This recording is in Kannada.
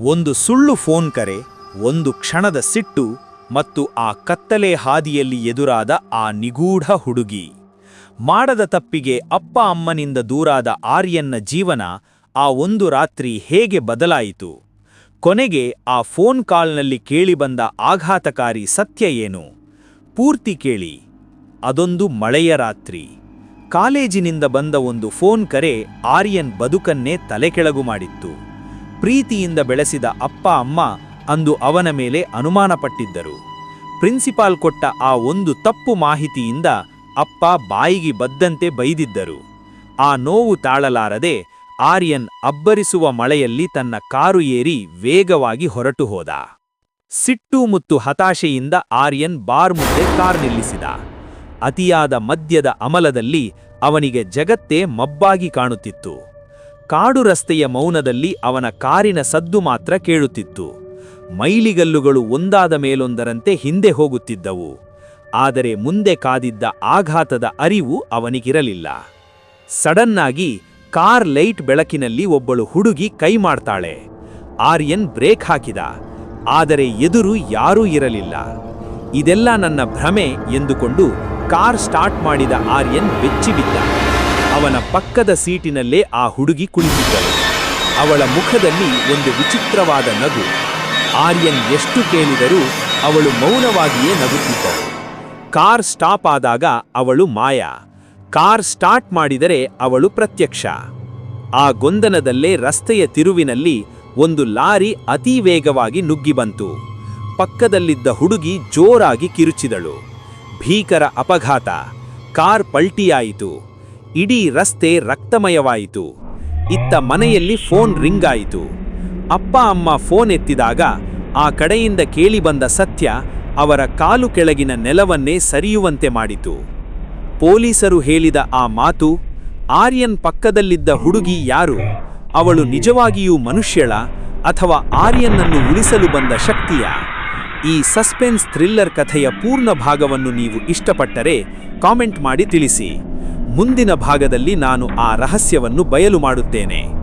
ಒಂದು ಸುಳ್ಳು ಫೋನ್ ಕರೆ, ಒಂದು ಕ್ಷಣದ ಸಿಟ್ಟು ಮತ್ತು ಆ ಕತ್ತಲೆ ಹಾದಿಯಲ್ಲಿ ಎದುರಾದ ಆ ನಿಗೂಢ ಹುಡುಗಿ. ಮಾಡದ ತಪ್ಪಿಗೆ ಅಪ್ಪ ಅಮ್ಮನಿಂದ ದೂರಾದ ಆರ್ಯನ್ನ ಜೀವನ ಆ ಒಂದು ರಾತ್ರಿ ಹೇಗೆ ಬದಲಾಯಿತು? ಕೊನೆಗೆ ಆ ಫೋನ್ ಕಾಲ್ನಲ್ಲಿ ಕೇಳಿಬಂದ ಆಘಾತಕಾರಿ ಸತ್ಯ ಏನು? ಪೂರ್ತಿ ಕೇಳಿ. ಅದೊಂದು ಮಳೆಯ ರಾತ್ರಿ. ಕಾಲೇಜಿನಿಂದ ಬಂದ ಒಂದು ಫೋನ್ ಕರೆ ಆರ್ಯನ್ ಬದುಕನ್ನೇ ತಲೆಕೆಳಗು ಮಾಡಿತ್ತು. ಪ್ರೀತಿಯಿಂದ ಬೆಳೆಸಿದ ಅಪ್ಪ, ಅಮ್ಮ ಅಂದು ಅವನ ಮೇಲೆ ಅನುಮಾನಪಟ್ಟಿದ್ದರು. ಪ್ರಿನ್ಸಿಪಾಲ್ ಕೊಟ್ಟ ಆ ಒಂದು ತಪ್ಪು ಮಾಹಿತಿಯಿಂದ ಅಪ್ಪ ಬಾಯಿಗೆ ಬದ್ದಂತೆ ಬೈದಿದ್ದರು. ಆ ನೋವು ತಾಳಲಾರದೆ ಆರ್ಯನ್ ಅಬ್ಬರಿಸುವ ಮಳೆಯಲ್ಲಿ ತನ್ನ ಕಾರು ಏರಿ ವೇಗವಾಗಿ ಹೊರಟು ಹೋದ. ಸಿಟ್ಟು ಮತ್ತು ಹತಾಶೆಯಿಂದ ಆರ್ಯನ್ ಬಾರ್ ಮುಂದೆ ಕಾರ್ ನಿಲ್ಲಿಸಿದ. ಅತಿಯಾದ ಮದ್ಯದ ಅಮಲದಲ್ಲಿ ಅವನಿಗೆ ಜಗತ್ತೇ ಮಬ್ಬಾಗಿ ಕಾಣುತ್ತಿತ್ತು. ಕಾಡು ರಸ್ತೆಯ ಮೌನದಲ್ಲಿ ಅವನ ಕಾರಿನ ಸದ್ದು ಮಾತ್ರ ಕೇಳುತ್ತಿತ್ತು. ಮೈಲಿಗಲ್ಲುಗಳು ಒಂದಾದ ಮೇಲೊಂದರಂತೆ ಹಿಂದೆ ಹೋಗುತ್ತಿದ್ದವು. ಆದರೆ ಮುಂದೆ ಕಾದಿದ್ದ ಆಘಾತದ ಅರಿವು ಅವನಿಗಿರಲಿಲ್ಲ. ಸಡನ್ನಾಗಿ ಕಾರ್ ಲೈಟ್ ಬೆಳಕಿನಲ್ಲಿ ಒಬ್ಬಳು ಹುಡುಗಿ ಕೈ ಮಾಡ್ತಾಳೆ. ಆರ್ಯನ್ ಬ್ರೇಕ್ ಹಾಕಿದ. ಆದರೆ ಎದುರು ಯಾರೂ ಇರಲಿಲ್ಲ. ಇದೆಲ್ಲ ನನ್ನ ಭ್ರಮೆ ಎಂದುಕೊಂಡು ಕಾರ್ ಸ್ಟಾರ್ಟ್ ಮಾಡಿದ ಆರ್ಯನ್ ಬೆಚ್ಚಿಬಿದ್ದ. ಅವನ ಪಕ್ಕದ ಸೀಟಿನಲ್ಲೇ ಆ ಹುಡುಗಿ ಕುಳಿತಿದ್ದಳು. ಅವಳ ಮುಖದಲ್ಲಿ ಒಂದು ವಿಚಿತ್ರವಾದ ನಗು. ಆರ್ಯನ್ ಎಷ್ಟು ಕೇಳಿದರೂ ಅವಳು ಮೌನವಾಗಿಯೇ ನಗುತ್ತಿದ್ದಳು. ಕಾರ್ ಸ್ಟಾಪ್ ಆದಾಗ ಅವಳು ಮಾಯ. ಕಾರ್ ಸ್ಟಾರ್ಟ್ ಮಾಡಿದರೆ ಅವಳು ಪ್ರತ್ಯಕ್ಷ. ಆ ಗೊಂದನದಲ್ಲೇ ರಸ್ತೆಯ ತಿರುವಿನಲ್ಲಿ ಒಂದು ಲಾರಿ ಅತಿ ವೇಗವಾಗಿ ನುಗ್ಗಿ ಬಂತು. ಪಕ್ಕದಲ್ಲಿದ್ದ ಹುಡುಗಿ ಜೋರಾಗಿ ಕಿರುಚಿದಳು. ಭೀಕರ ಅಪಘಾತ. ಕಾರ್ ಪಲ್ಟಿಯಾಯಿತು. ಇಡೀ ರಸ್ತೆ ರಕ್ತಮಯವಾಯಿತು. ಇತ್ತ ಮನೆಯಲ್ಲಿ ಫೋನ್ ರಿಂಗ್ ಆಯಿತು ಅಪ್ಪ, ಅಮ್ಮ ಫೋನ್ ಎತ್ತಿದಾಗ ಆ ಕಡೆಯಿಂದ ಕೇಳಿಬಂದ ಸತ್ಯ ಅವರ ಕಾಲು ಕೆಳಗಿನ ನೆಲವನ್ನೇ ಸರಿಯುವಂತೆ ಮಾಡಿತು. ಪೊಲೀಸರು ಹೇಳಿದ ಆ ಮಾತು, ಆರ್ಯನ್ ಪಕ್ಕದಲ್ಲಿದ್ದ ಹುಡುಗಿ ಯಾರು, ಅವಳು ನಿಜವಾಗಿಯೂ ಮನುಷ್ಯಳ ಅಥವಾ ಆರ್ಯನ್ನನ್ನು ಉಳಿಸಲು ಬಂದ ಶಕ್ತಿಯ? ಈ ಸಸ್ಪೆನ್ಸ್ ಥ್ರಿಲ್ಲರ್ ಕಥೆಯ ಪೂರ್ಣ ಭಾಗವನ್ನು ನೀವು ಇಷ್ಟಪಟ್ಟರೆ ಕಾಮೆಂಟ್ ಮಾಡಿ ತಿಳಿಸಿ. ಮುಂದಿನ ಭಾಗದಲ್ಲಿ ನಾನು ಆ ರಹಸ್ಯವನ್ನು ಬಯಲು ಮಾಡುತ್ತೇನೆ.